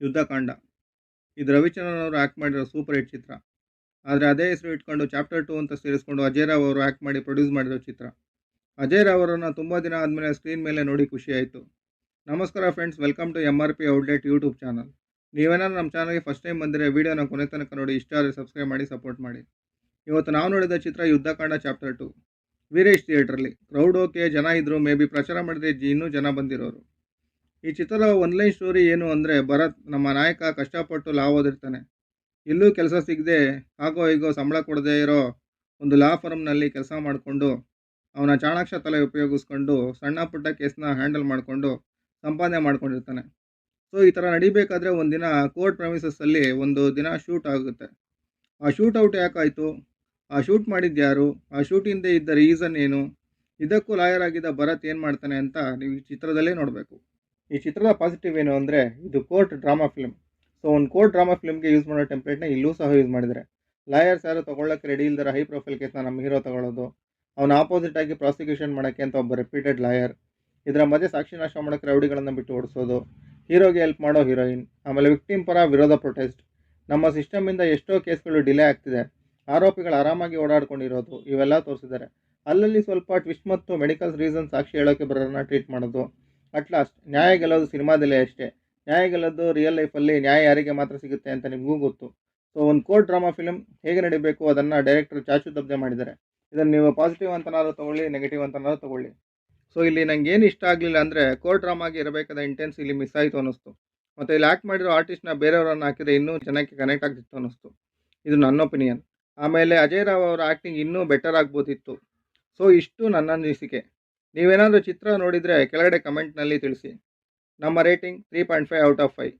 ಯುದ್ಧಕಾಂಡ ಇದು ರವಿಚಂದ್ರನ್ ಅವರು ಆ್ಯಕ್ಟ್ ಮಾಡಿರೋ ಸೂಪರ್ ಹಿಟ್ ಚಿತ್ರ. ಆದರೆ ಅದೇ ಹೆಸರು ಇಟ್ಕೊಂಡು ಚಾಪ್ಟರ್ ಟು ಅಂತ ಸೇರಿಸ್ಕೊಂಡು ಅಜಯ್ ರಾವ್ ಅವರು ಆ್ಯಕ್ಟ್ ಮಾಡಿ ಪ್ರೊಡ್ಯೂಸ್ ಮಾಡಿರೋ ಚಿತ್ರ. ಅಜಯ್ ರಾವ್ ಅವರನ್ನು ತುಂಬ ದಿನ ಆದಮೇಲೆ ಸ್ಕ್ರೀನ್ ಮೇಲೆ ನೋಡಿ ಖುಷಿ ಆಯಿತು. ನಮಸ್ಕಾರ friends, welcome to M R P outlet YouTube channel. ನೀವೇನಾದ್ರೂ ನಮ್ಮ ಚಾನಲ್ಗೆ ಫಸ್ಟ್ ಟೈಮ್ ಬಂದರೆ ವೀಡಿಯೋನ ಕೊನೆ ತನಕ ನೋಡಿ ಇಷ್ಟ ಆದರೆ ಸಬ್ಸ್ಕ್ರೈಬ್ ಮಾಡಿ, ಸಪೋರ್ಟ್ ಮಾಡಿ. ಇವತ್ತು ನಾವು ನೋಡಿದ ಚಿತ್ರ ಯುದ್ಧಕಾಂಡ ಚಾಪ್ಟರ್ ಟು. ವೀರೇಶ್ ಥಿಯೇಟ್ರಲ್ಲಿ ಕ್ರೌಡ್ ಓಕೆ, ಜನ ಇದ್ದರು ಮೇ ಬಿ ಪ್ರಚಾರ ಮಾಡಿದ್ರೆ ಇನ್ನೂ ಜನ ಬಂದಿರೋರು. ಈ ಚಿತ್ರದ ಒನ್ಲೈನ್ ಸ್ಟೋರಿ ಏನು ಅಂದರೆ ಭರತ್ ನಮ್ಮ ನಾಯಕ ಕಷ್ಟಪಟ್ಟು ಲಾವೋದಿರ್ತಾನೆ. ಎಲ್ಲೂ ಕೆಲಸ ಸಿಗದೆ ಹಾಗೋ ಹೀಗೋ ಸಂಬಳ ಕೊಡದೇ ಇರೋ ಒಂದು ಲಾ ಫರ್ಮ್ನಲ್ಲಿ ಕೆಲಸ ಮಾಡಿಕೊಂಡು ಅವನ ಚಾಣಾಕ್ಷ ತಲೆ ಉಪಯೋಗಿಸ್ಕೊಂಡು ಸಣ್ಣ ಪುಟ್ಟ ಕೇಸ್ನ ಹ್ಯಾಂಡಲ್ ಮಾಡಿಕೊಂಡು ಸಂಪಾದನೆ ಮಾಡ್ಕೊಂಡಿರ್ತಾನೆ. ಸೊ ಈ ಥರ ನಡಿಬೇಕಾದ್ರೆ ಒಂದಿನ ಕೋರ್ಟ್ ಪ್ರಮಿಸಸ್ಸಲ್ಲಿ ಒಂದು ದಿನ ಶೂಟ್ ಆಗುತ್ತೆ. ಆ ಶೂಟ್ ಔಟ್ ಯಾಕಾಯಿತು? ಆ ಶೂಟ್ ಮಾಡಿದ್ದು ಯಾರು? ಆ ಶೂಟ್ ಹಿಂದೆ ಇದ್ದ ರೀಸನ್ ಏನು? ಇದಕ್ಕೂ ಲಾಯರ್ ಆಗಿದ್ದ ಭರತ್ ಏನು ಮಾಡ್ತಾನೆ ಅಂತ ನೀವು ಚಿತ್ರದಲ್ಲೇ ನೋಡಬೇಕು. ಈ ಚಿತ್ರದ ಪಾಸಿಟಿವ್ ಏನು ಅಂದರೆ ಇದು ಕೋರ್ಟ್ ಡ್ರಾಮಾ ಫಿಲ್ಮ್ ಸೊ ಒಂದು ಕೋರ್ಟ್ ಡ್ರಾಮಾ ಫಿಲ್ಮ್ಗೆ ಯೂಸ್ ಮಾಡೋ ಟೆಂಪ್ಲೇಟ್ನ ಇಲ್ಲೂ ಸಹ ಯೂಸ್ ಮಾಡಿದ್ದಾರೆ. ಲಾಯರ್ಸ್ ಯಾರು ತೊಗೊಳ್ಳೋಕ್ಕೆ ರೆಡಿ ಇಲ್ದಾರ ಹೈ ಪ್ರೊಫೈಲ್ ಕೇಸ್ನ ನಮ್ಮ ಹೀರೋ ತಗೊಳ್ಳೋದು. ಅವನ ಆಪೋಸಿಟ್ ಆಗಿ ಪ್ರಾಸಿಕ್ಯೂಷನ್ ಮಾಡೋಕ್ಕೆ ಅಂತ ಒಬ್ಬ ರೆಪ್ಯೂಟೆಡ್ ಲಾಯರ್ ಇದರ ಮಧ್ಯೆ ಸಾಕ್ಷಿ ನಾಶ ಮಾಡೋಕ್ಕೆ ರೌಡಿಗಳನ್ನು ಬಿಟ್ಟು ಓಡಿಸೋದು. ಹೀರೋಗೆ ಹೆಲ್ಪ್ ಮಾಡೋ ಹೀರೋಯಿನ್ ಆಮೇಲೆ ವಿಕ್ಟಿಮ್ ಪರ ವಿರೋಧ ಪ್ರೊಟೆಸ್ಟ್ ನಮ್ಮ ಸಿಸ್ಟಮಿಂದ ಎಷ್ಟೋ ಕೇಸ್ಗಳು ಡಿಲೇ ಆಗ್ತಿದೆ. ಆರೋಪಿಗಳು ಆರಾಮಾಗಿ ಓಡಾಡ್ಕೊಂಡಿರೋದು. ಇವೆಲ್ಲ ತೋರಿಸಿದ್ದಾರೆ. ಅಲ್ಲಲ್ಲಿ ಸ್ವಲ್ಪ ಟ್ವಿಸ್ಟ್ ಮತ್ತು ಮೆಡಿಕಲ್ ರೀಸನ್ ಸಾಕ್ಷಿ ಹೇಳೋಕ್ಕೆ ಬರೋರನ್ನ ಟ್ರೀಟ್ ಮಾಡೋದು. ಅಟ್ ಲಾಸ್ಟ್ ನ್ಯಾಯ ಗೆಲ್ಲೋದು ಸಿನಿಮಾದಲ್ಲೇ ಅಷ್ಟೇ. ನ್ಯಾಯ ಗೆಲ್ಲೋದು ರಿಯಲ್ ಲೈಫಲ್ಲಿ ನ್ಯಾಯ ಯಾರಿಗೆ ಮಾತ್ರ ಸಿಗುತ್ತೆ ಅಂತ ನಿಮಗೂ ಗೊತ್ತು. ಸೊ ಒಂದು ಕೋರ್ಟ್ ಡ್ರಾಮಾ ಫಿಲಮ್ ಹೇಗೆ ನಡಿಬೇಕು ಅದನ್ನು ಡೈರೆಕ್ಟರ್ ಚಾಚು ದಬ್ದೆ ಮಾಡಿದ್ದಾರೆ. ಇದನ್ನು ನೀವು ಪಾಸಿಟಿವ್ ಅಂತನಾದ್ರು ತೊಗೊಳ್ಳಿ ನೆಗೆಟಿವ್ ಅಂತನಾದ್ರು ತೊಗೊಳ್ಳಿ. ಸೊ ಇಲ್ಲಿ ನಂಗೆ ಏನು ಇಷ್ಟ ಆಗಲಿಲ್ಲ ಅಂದರೆ ಕೋರ್ಟ್ ಡ್ರಾಮಾಗೆ ಇರಬೇಕಾದ ಇಂಟೆನ್ಸ್ ಇಲ್ಲಿ ಮಿಸ್ ಆಯಿತು ಅನ್ನಿಸ್ತು. ಮತ್ತು ಇಲ್ಲಿ ಆ್ಯಕ್ಟ್ ಮಾಡಿರೋ ಆರ್ಟಿಸ್ಟ್ನ ಬೇರೆಯವರನ್ನು ಹಾಕಿದ್ರೆ ಇನ್ನೂ ಚೆನ್ನಾಗಿ ಕನೆಕ್ಟ್ ಆಗ್ತಿತ್ತು ಅನ್ನಿಸ್ತು. ಇದು ನನ್ನ ಒಪಿನಿಯನ್ ಆಮೇಲೆ ಅಜಯ್ ರಾವ್ ಅವರ ಆ್ಯಕ್ಟಿಂಗ್ ಇನ್ನೂ ಬೆಟರ್ ಆಗ್ಬೋದಿತ್ತು. ಸೊ ಇಷ್ಟು ನನ್ನ ಅನಿಸಿಕೆ. ನೀವೇನಾದರೂ ಚಿತ್ರ ನೋಡಿದರೆ ಕೆಳಗಡೆ ಕಮೆಂಟ್ನಲ್ಲಿ ತಿಳಿಸಿ. ನಮ್ಮ rating three point five out of five